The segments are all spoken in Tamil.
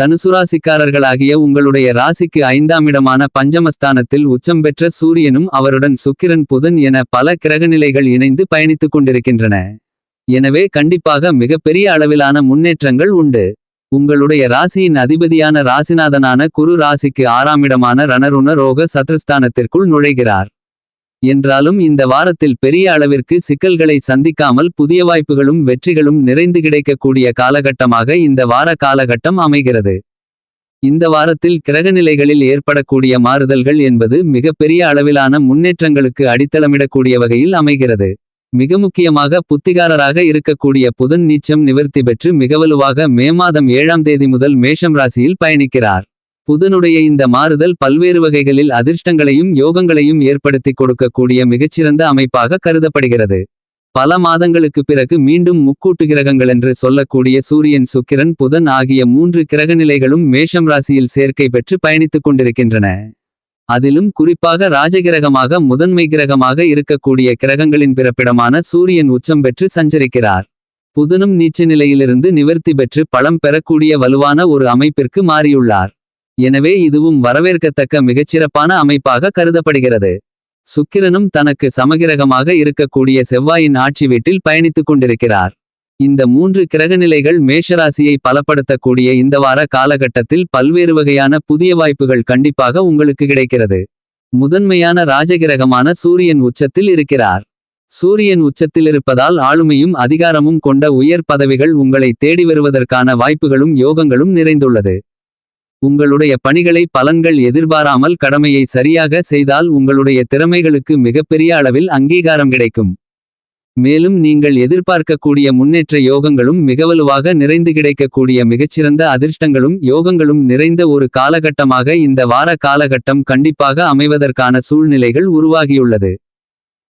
தனுசுராசிக்காரர்களாகிய உங்களுடைய ராசிக்கு ஐந்தாம் இடமான பஞ்சமஸ்தானத்தில் உச்சம் பெற்ற சூரியனும் அவருடன் சுக்கிரன் புதன் என பல கிரகநிலைகள் இணைந்து பயணித்துக் கொண்டிருக்கின்றன. எனவே கண்டிப்பாக மிகப்பெரிய அளவிலான முன்னேற்றங்கள் உண்டு. உங்களுடைய ராசியின் அதிபதியான ராசிநாதனான குரு ராசிக்கு ஆறாம் இடமான ரணருண ரோக சத்ருஸ்தானத்திற்குள் நுழைகிறார். என்றாலும் இந்த வாரத்தில் பெரிய அளவிற்கு சிக்கல்களை சந்திக்காமல் புதிய வாய்ப்புகளும் வெற்றிகளும் நிறைந்து கிடைக்கக்கூடிய காலகட்டமாக இந்த வார காலகட்டம் அமைகிறது. இந்த வாரத்தில் கிரகநிலைகளில் ஏற்படக்கூடிய மாறுதல்கள் என்பது மிகப்பெரிய அளவிலான முன்னேற்றங்களுக்கு அடித்தளமிடக்கூடிய வகையில் அமைகிறது. மிக முக்கியமாக புத்திகாரராக இருக்கக்கூடிய புதன் நீச்சம் நிவர்த்தி பெற்று மிகவலுவாக மே மாதம் ஏழாம் தேதி முதல் மேஷம் ராசியில் பயணிக்கிறார். புதனுடைய இந்த மாறுதல் பல்வேறு வகைகளில் அதிர்ஷ்டங்களையும் யோகங்களையும் ஏற்படுத்தி கொடுக்கக்கூடிய மிகச்சிறந்த அமைப்பாக கருதப்படுகிறது. பல மாதங்களுக்கு பிறகு மீண்டும் முக்கூட்டு கிரகங்கள் என்று சொல்லக்கூடிய சூரியன் சுக்கிரன் புதன் ஆகிய மூன்று கிரகநிலைகளும் மேஷம் ராசியில் சேர்க்கை பெற்று பயணித்துக் கொண்டிருக்கின்றன. அதிலும் குறிப்பாக ராஜகிரகமாக முதன்மை கிரகமாக இருக்கக்கூடிய கிரகங்களின் பிறப்பிடமான சூரியன் உச்சம் பெற்று சஞ்சரிக்கிறார். புதனும் நீச்ச நிலையிலிருந்து நிவர்த்தி பெற்று பலம் பெறக்கூடிய வலுவான ஒரு அமைப்பிற்கு மாறியுள்ளார். எனவே இதுவும் வரவேற்கத்தக்க மிகச்சிறப்பான அமைப்பாக கருதப்படுகிறது. சுக்கிரனும் தனக்கு சமகிரகமாக இருக்கக்கூடிய செவ்வாயின் ஆட்சி வீட்டில் பயணித்துக் கொண்டிருக்கிறார். இந்த மூன்று கிரகநிலைகள் மேஷராசியை பலப்படுத்தக்கூடிய இந்த வார காலகட்டத்தில் பல்வேறு வகையான புதிய வாய்ப்புகள் கண்டிப்பாக உங்களுக்கு கிடைக்கிறது. முதன்மையான ராஜகிரகமான சூரியன் உச்சத்தில் இருக்கிறார். சூரியன் உச்சத்தில் இருப்பதால் ஆளுமையும் அதிகாரமும் கொண்ட உயர் பதவிகள் உங்களை தேடி வருவதற்கான வாய்ப்புகளும் யோகங்களும் நிறைந்துள்ளது. உங்களுடைய பணிகளை பலன்கள் எதிர்பாராமல் கடமையை சரியாக செய்தால் உங்களுடைய திறமைகளுக்கு மிகப்பெரிய அளவில் அங்கீகாரம் கிடைக்கும். மேலும் நீங்கள் எதிர்பார்க்கக்கூடிய முன்னேற்ற யோகங்களும் மிகவலுவாக நிறைந்து கிடைக்கக்கூடிய மிகச்சிறந்த அதிர்ஷ்டங்களும் யோகங்களும் நிறைந்த ஒரு காலகட்டமாக இந்த வார காலகட்டம் கண்டிப்பாக அமைவதற்கான சூழ்நிலைகள் உருவாகியுள்ளது.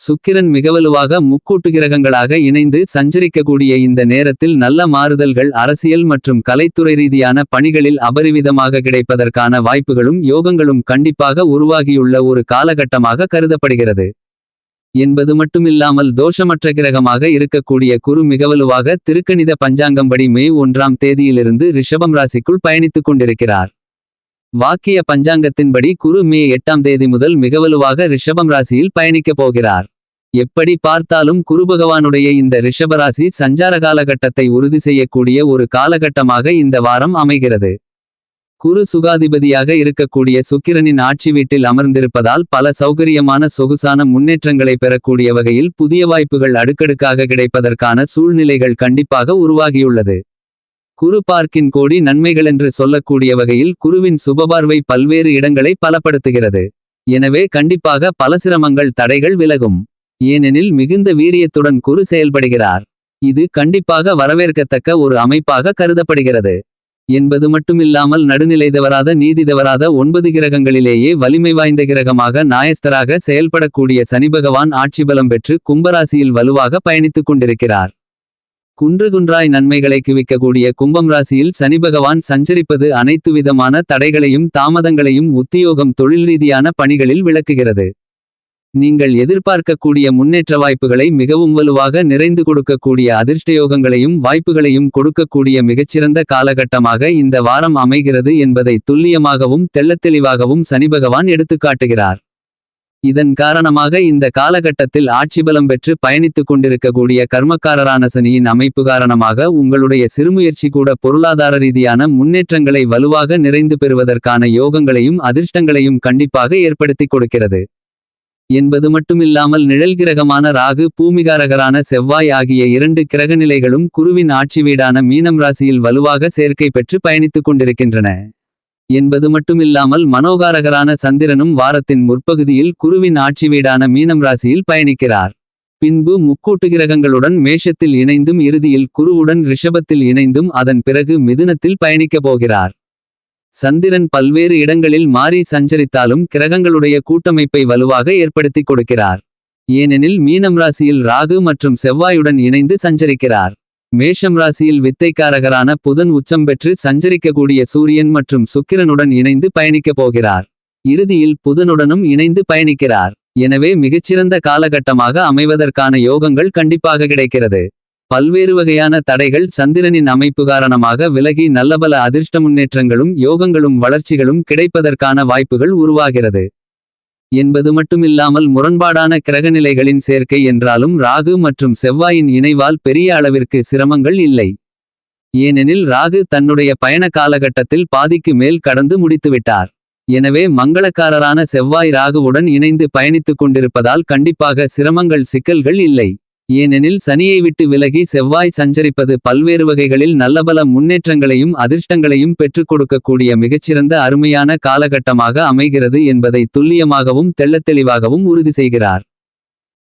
சுக்கிரன் மிகவலுவாக முக்கூட்டு கிரகங்களாக இணைந்து சஞ்சரிக்கக்கூடிய இந்த நேரத்தில் நல்ல மாறுதல்கள் அரசியல் மற்றும் கலைத்துறை ரீதியான பணிகளில் அபரிவிதமாக கிடைப்பதற்கான வாய்ப்புகளும் யோகங்களும் கண்டிப்பாக உருவாகியுள்ள ஒரு காலகட்டமாக கருதப்படுகிறது. என்பது மட்டுமில்லாமல் தோஷமற்ற கிரகமாக இருக்கக்கூடிய குரு மிகவலுவாக திருக்கணித பஞ்சாங்கம்படி மே ஒன்றாம் தேதியிலிருந்து ரிஷபம் ராசிக்குள் பயணித்துக் கொண்டிருக்கிறார். வாக்கிய பஞ்சாங்கத்தின்படி குரு மே எட்டாம் தேதி முதல் மிகவலுவாக ரிஷபம் ராசியில் பயணிக்கப் போகிறார். எப்படி பார்த்தாலும் குரு பகவானுடைய இந்த ரிஷபராசி சஞ்சார காலகட்டத்தை உறுதி செய்யக்கூடிய ஒரு காலகட்டமாக இந்த வாரம் அமைகிறது. குரு சுகாதிபதியாக இருக்கக்கூடிய சுக்கிரனின் ஆட்சி வீட்டில் அமர்ந்திருப்பதால் பல சௌகரியமான சொகுசான முன்னேற்றங்களை பெறக்கூடிய வகையில் புதிய வாய்ப்புகள் அடுக்கடுக்காக கிடைப்பதற்கான சூழ்நிலைகள் கண்டிப்பாக உருவாகியுள்ளது. குரு பார்க்கின் கோடி நன்மைகளென்று சொல்லக்கூடிய வகையில் குருவின் சுபபார்வை பல்வேறு இடங்களை பலப்படுத்துகிறது. எனவே கண்டிப்பாக பல சிரமங்கள் தடைகள் விலகும். ஏனெனில் மிகுந்த வீரியத்துடன் குரு செயல்படுகிறார். இது கண்டிப்பாக வரவேற்கத்தக்க ஒரு அமைப்பாக கருதப்படுகிறது. என்பது மட்டுமில்லாமல் நடுநிலைதவராத நீதிதவராத ஒன்பது கிரகங்களிலேயே வலிமை வாய்ந்த கிரகமாக நாயஸ்தராக செயல்படக்கூடிய சனிபகவான் ஆட்சிபலம் பெற்று கும்பராசியில் வலுவாக பயணித்துக் கொண்டிருக்கிறார். குன்று குன்றாய் நன்மைகளை குவிக்கக்கூடிய கும்பம் ராசியில் சனிபகவான் சஞ்சரிப்பது அனைத்து விதமான தடைகளையும் தாமதங்களையும் உத்தியோகம் தொழில் ரீதியான பணிகளில் விளக்குகிறது. நீங்கள் எதிர்பார்க்கக்கூடிய முன்னேற்ற வாய்ப்புகளை மிகவும் வலுவாக நிறைந்து கொடுக்கக்கூடிய அதிர்ஷ்டயோகங்களையும் வாய்ப்புகளையும் கொடுக்கக்கூடிய மிகச்சிறந்த காலகட்டமாக இந்த வாரம் அமைகிறது என்பதை துல்லியமாகவும் தெள்ளத்தெளிவாகவும் சனிபகவான் எடுத்துக்காட்டுகிறார். இதன் காரணமாக இந்த காலகட்டத்தில் ஆட்சிபலம் பெற்று பயணித்துக் கொண்டிருக்கக்கூடிய கர்மக்காரரான சனியின் அமைப்பு காரணமாக உங்களுடைய சிறுமுயற்சி கூட பொருளாதார ரீதியான முன்னேற்றங்களை வலுவாக நிறைந்து பெறுவதற்கான யோகங்களையும் அதிர்ஷ்டங்களையும் கண்டிப்பாக ஏற்படுத்திக் கொடுக்கிறது. என்பது மட்டுமில்லாமல் நிழல் கிரகமான ராகு பூமிகாரகரான செவ்வாய் ஆகிய இரண்டு கிரகநிலைகளும் குருவின் ஆட்சி வீடான மீனம் ராசியில் வலுவாக சேர்க்கை பெற்று பயணித்துக் கொண்டிருக்கின்றன. என்பது மட்டுமில்லாமல் மனோகாரகரான சந்திரனும் வாரத்தின் முற்பகுதியில் குருவின் ஆட்சி வீடான மீனம் ராசியில் பயணிக்கிறார். பின்பு முக்கூட்டு கிரகங்களுடன் மேஷத்தில் இணைந்தும் இறுதியில் குருவுடன் ரிஷபத்தில் இணைந்தும் அதன் பிறகு மிதுனத்தில் பயணிக்கப் போகிறார். சந்திரன் பல்வேறு இடங்களில் மாறி சஞ்சரித்தாலும் கிரகங்களுடைய கூட்டமைப்பை வலுவாக ஏற்படுத்திக் கொடுக்கிறார். ஏனெனில் மீனம் ராசியில் ராகு மற்றும் செவ்வாயுடன் இணைந்து சஞ்சரிக்கிறார். மேஷம் ராசியில் வித்தைக்காரகரான புதன் உச்சம் பெற்று சஞ்சரிக்கக்கூடிய சூரியன் மற்றும் சுக்கிரனுடன் இணைந்து பயணிக்கப் போகிறார். இறுதியில் புதனுடனும் இணைந்து பயணிக்கிறார். எனவே மிகச்சிறந்த காலகட்டமாக அமைவதற்கான யோகங்கள் கண்டிப்பாக கிடைக்கிறது. பல்வேறு வகையான தடைகள் சந்திரனின் அமைப்பு காரணமாக விலகி நல்லபல அதிர்ஷ்ட முன்னேற்றங்களும் யோகங்களும் வளர்ச்சிகளும் கிடைப்பதற்கான வாய்ப்புகள் உருவாகிறது. என்பது மட்டுமில்லாமல் முரண்பாடான கிரகநிலைகளின் சேர்க்கை என்றாலும் ராகு மற்றும் செவ்வாயின் இணைவால் பெரிய அளவிற்கு சிரமங்கள் இல்லை. ஏனெனில் ராகு தன்னுடைய பயண காலகட்டத்தில் பாதிக்கு மேல் கடந்து முடித்துவிட்டார். எனவே மங்களக்காரரான செவ்வாய் ராகுவுடன் இணைந்து பயணித்துக் கொண்டிருப்பதால் கண்டிப்பாக சிரமங்கள் சிக்கல்கள் இல்லை. ஏனெனில் சனியை விட்டு விலகி செவ்வாய் சஞ்சரிப்பது பல்வேறு வகைகளில் நல்லபல முன்னேற்றங்களையும் அதிர்ஷ்டங்களையும் பெற்றுக் கொடுக்கக்கூடிய மிகச்சிறந்த அருமையான காலகட்டமாக அமைகிறது என்பதை துல்லியமாகவும் தெள்ளத்தெளிவாகவும் உறுதி செய்கிறார்.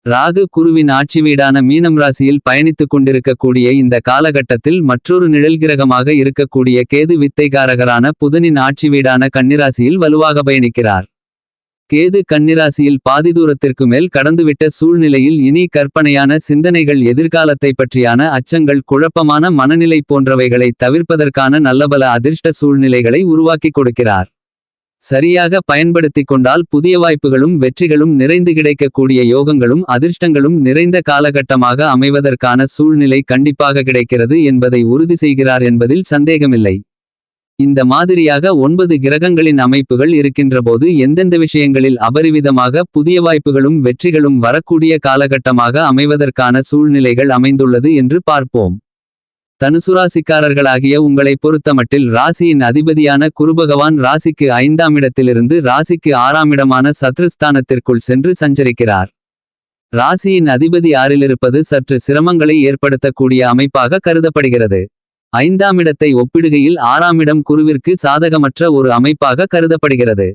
ராகு குருவின் ஆட்சி வீடான மீனம் ராசியில் பயணித்துக் கொண்டிருக்கக்கூடிய இந்த காலகட்டத்தில் மற்றொரு நிழல் கிரகமாக இருக்கக்கூடிய கேது வித்தைகாரகரான புதனின் ஆட்சி வீடான கன்னிராசியில் வலுவாக பயணிக்கிறார். கேது கன்னிராசியில் பாதி தூரத்திற்கு மேல் கடந்துவிட்ட சூழ்நிலையில் இனி கற்பனையான சிந்தனைகள் எதிர்காலத்தை பற்றியான அச்சங்கள் குழப்பமான மனநிலை போன்றவைகளை தவிர்ப்பதற்கான நல்லபல அதிர்ஷ்ட சூழ்நிலைகளை உருவாக்கிக் கொடுக்கிறார். சரியாக பயன்படுத்திக் கொண்டால் புதிய வாய்ப்புகளும் வெற்றிகளும் நிறைந்து கிடைக்கக்கூடிய யோகங்களும் அதிர்ஷ்டங்களும் நிறைந்த காலகட்டமாக அமைவதற்கான சூழ்நிலை கண்டிப்பாக கிடைக்கிறது என்பதை உறுதி செய்கிறார் என்பதில் சந்தேகமில்லை. இந்த மாதிரியாக ஒன்பது கிரகங்களின் அமைப்புகள் இருக்கின்றபோது எந்தெந்த விஷயங்களில் அபரிவிதமாக புதிய வாய்ப்புகளும் வெற்றிகளும் வரக்கூடிய காலகட்டமாக அமைவதற்கான சூழ்நிலைகள் அமைந்துள்ளது என்று பார்ப்போம். தனுசுராசிக்காரர்களாகிய உங்களை பொறுத்தமட்டில் ராசியின் அதிபதியான குருபகவான் ராசிக்கு ஐந்தாம் இடத்திலிருந்து ராசிக்கு ஆறாம் இடமான சத்ருஸ்தானத்திற்குள் சென்று சஞ்சரிக்கிறார். ராசியின் அதிபதி ஆறிலிருப்பது சற்று சிரமங்களை ஏற்படுத்தக்கூடிய அமைப்பாக கருதப்படுகிறது. ஐந்தாம் இடத்தை ஒப்பிடுகையில் ஆறாம் இடம் குருவிற்கு சாதகமற்ற ஒரு அமைப்பாக கருதப்படுகிறது.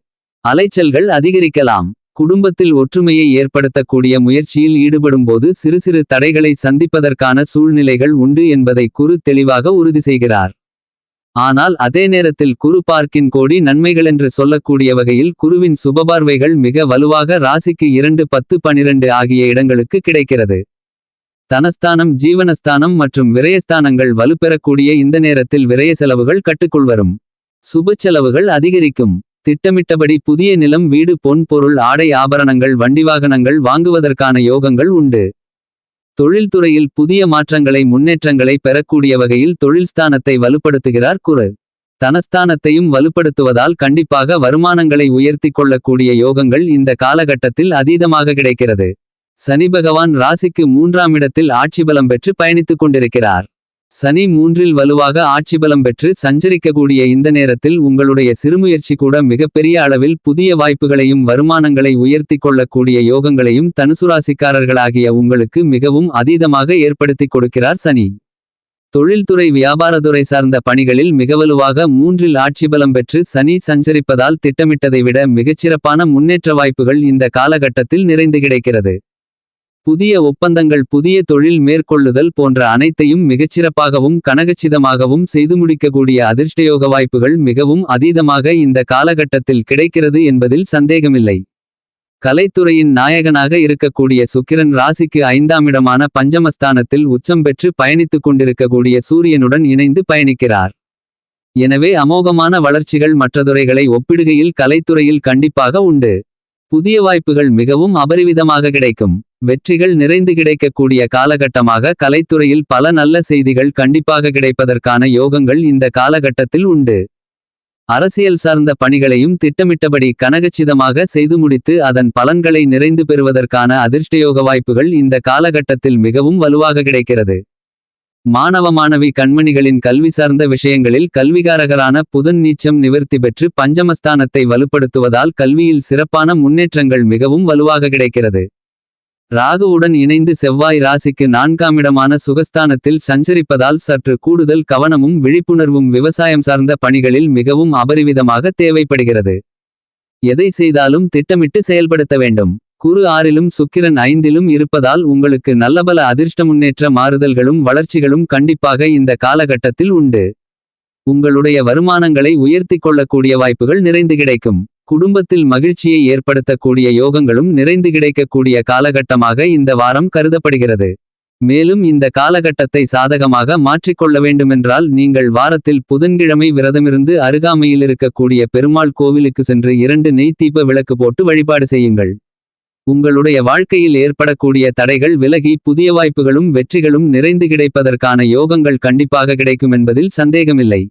அலைச்சல்கள் அதிகரிக்கலாம். குடும்பத்தில் ஒற்றுமையை ஏற்படுத்தக்கூடிய முயற்சியில் ஈடுபடும்போது சிறு சிறு தடைகளை சந்திப்பதற்கான சூழ்நிலைகள் உண்டு என்பதை குரு தெளிவாக உறுதி செய்கிறார். ஆனால் அதே நேரத்தில் குரு பார்க்கின் கோடி நன்மைகளென்று சொல்லக்கூடிய வகையில் குருவின் சுபபார்வைகள் மிக வலுவாக ராசிக்கு இரண்டு பத்து பனிரெண்டு ஆகிய இடங்களுக்கு கிடைக்கிறது. தனஸ்தானம் ஜீவனஸ்தானம் மற்றும் விரயஸ்தானங்கள் வலுப்பெறக்கூடிய இந்த நேரத்தில் விரய செலவுகள் கட்டுக்குள் வரும். சுப செலவுகள் அதிகரிக்கும். திட்டமிட்டபடி புதிய நிலம் வீடு பொன் பொருள் ஆடை ஆபரணங்கள் வண்டி வாகனங்கள் வாங்குவதற்கான யோகங்கள் உண்டு. தொழில்துறையில் புதிய மாற்றங்களை முன்னேற்றங்களை பெறக்கூடிய வகையில் தொழில் ஸ்தானத்தை வலுப்படுத்துகிறார் குரு. தனஸ்தானத்தையும் வலுப்படுத்துவதால் கண்டிப்பாக வருமானங்களை உயர்த்திக் கொள்ளக்கூடிய யோகங்கள் இந்த காலகட்டத்தில் அதீதமாக கிடைக்கிறது. சனி பகவான் ராசிக்கு மூன்றாம் இடத்தில் ஆட்சிபலம் பெற்று பயணித்துக் கொண்டிருக்கிறார். சனி மூன்றில் வலுவாக ஆட்சிபலம் பெற்று சஞ்சரிக்கக்கூடிய இந்த நேரத்தில் உங்களுடைய சிறுமுயற்சி கூட மிகப்பெரிய அளவில் புதிய வாய்ப்புகளையும் வருமானங்களை உயர்த்திக் கொள்ளக்கூடிய யோகங்களையும் தனுசுராசிக்காரர்களாகிய உங்களுக்கு மிகவும் அதீதமாக ஏற்படுத்திக் கொடுக்கிறார் சனி. தொழில்துறை வியாபாரத்துறை சார்ந்த பணிகளில் மிகவலுவாக மூன்றில் ஆட்சிபலம் பெற்று சனி சஞ்சரிப்பதால் திட்டமிட்டதை விட மிகச்சிறப்பான முன்னேற்ற வாய்ப்புகள் இந்த காலகட்டத்தில் நிறைந்து கிடைக்கிறது. புதிய ஒப்பந்தங்கள் புதிய தொழில் மேற்கொள்ளுதல் போன்ற அனைத்தையும் மிகச்சிறப்பாகவும் கனகச்சிதமாகவும் செய்து முடிக்கக்கூடிய அதிர்ஷ்டயோக வாய்ப்புகள் மிகவும் அதீதமாக இந்த காலகட்டத்தில் கிடைக்கிறது என்பதில் சந்தேகமில்லை. கலைத்துறையின் நாயகனாக இருக்கக்கூடிய சுக்கிரன் ராசிக்கு ஐந்தாம் இடமான பஞ்சமஸ்தானத்தில் உச்சம் பெற்று பயணித்துக் கொண்டிருக்கக்கூடிய சூரியனுடன் இணைந்து பயணிக்கிறார். எனவே அமோகமான வளர்ச்சிகள் மற்றதுறைகளை ஒப்பிடுகையில் கலைத்துறையில் கண்டிப்பாக உண்டு. புதிய வாய்ப்புகள் மிகவும் அபரிவிதமாக கிடைக்கும். வெற்றிகள் நிறைந்து கிடைக்கக்கூடிய காலகட்டமாக கலைத்துறையில் பல நல்ல செய்திகள் கண்டிப்பாக கிடைப்பதற்கான யோகங்கள் இந்த காலகட்டத்தில் உண்டு. அரசியல் சார்ந்த பணிகளையும் திட்டமிட்டபடி கனகச்சிதமாக செய்து முடித்து அதன் பலன்களை நிறைந்து பெறுவதற்கான அதிர்ஷ்டயோக வாய்ப்புகள் இந்த காலகட்டத்தில் மிகவும் வலுவாக கிடைக்கிறது. மாணவ மாணவி கண்மணிகளின் கல்வி சார்ந்த விஷயங்களில் கல்விகாரகரான புதன் நீச்சம் நிவர்த்தி பெற்று பஞ்சமஸ்தானத்தை வலுப்படுத்துவதால் கல்வியில் சிறப்பான முன்னேற்றங்கள் மிகவும் வலுவாக கிடைக்கிறது. ராகுவுடன் இணைந்து செவ்வாய் ராசிக்கு நான்காமிடமான சுகஸ்தானத்தில் சஞ்சரிப்பதால் சற்று கூடுதல் கவனமும் விழிப்புணர்வும் விவசாயம் சார்ந்த பணிகளில் மிகவும் அபரிவிதமாக தேவைப்படுகிறது. எதை செய்தாலும் திட்டமிட்டு செயல்படுத்த வேண்டும். குரு ஆறிலும் சுக்கிரன் ஐந்திலும் இருப்பதால் உங்களுக்கு நல்லபல அதிர்ஷ்ட முன்னேற்ற மாறுதல்களும் வளர்ச்சிகளும் கண்டிப்பாக இந்த காலகட்டத்தில் உண்டு. உங்களுடைய வருமானங்களை உயர்த்திக் கொள்ளக்கூடிய வாய்ப்புகள் நிறைந்து கிடைக்கும். குடும்பத்தில் மகிழ்ச்சியை ஏற்படுத்தக்கூடிய யோகங்களும் நிறைந்து கிடைக்கக்கூடிய காலகட்டமாக இந்த வாரம் கருதப்படுகிறது. மேலும் இந்த காலகட்டத்தை சாதகமாக மாற்றிக்கொள்ள வேண்டுமென்றால் நீங்கள் வாரத்தில் புதன்கிழமை விரதமிருந்து அருகாமையில் இருக்கக்கூடிய பெருமாள் கோவிலுக்கு சென்று இரண்டு நெய் தீப விளக்கு போட்டு வழிபாடு செய்யுங்கள். உங்களுடைய வாழ்க்கையில் ஏற்படக்கூடிய தடைகள் விலகி புதிய வாய்ப்புகளும் வெற்றிகளும் நிறைந்து கிடைப்பதற்கான யோகங்கள் கண்டிப்பாக கிடைக்கும் என்பதில் சந்தேகமில்லை.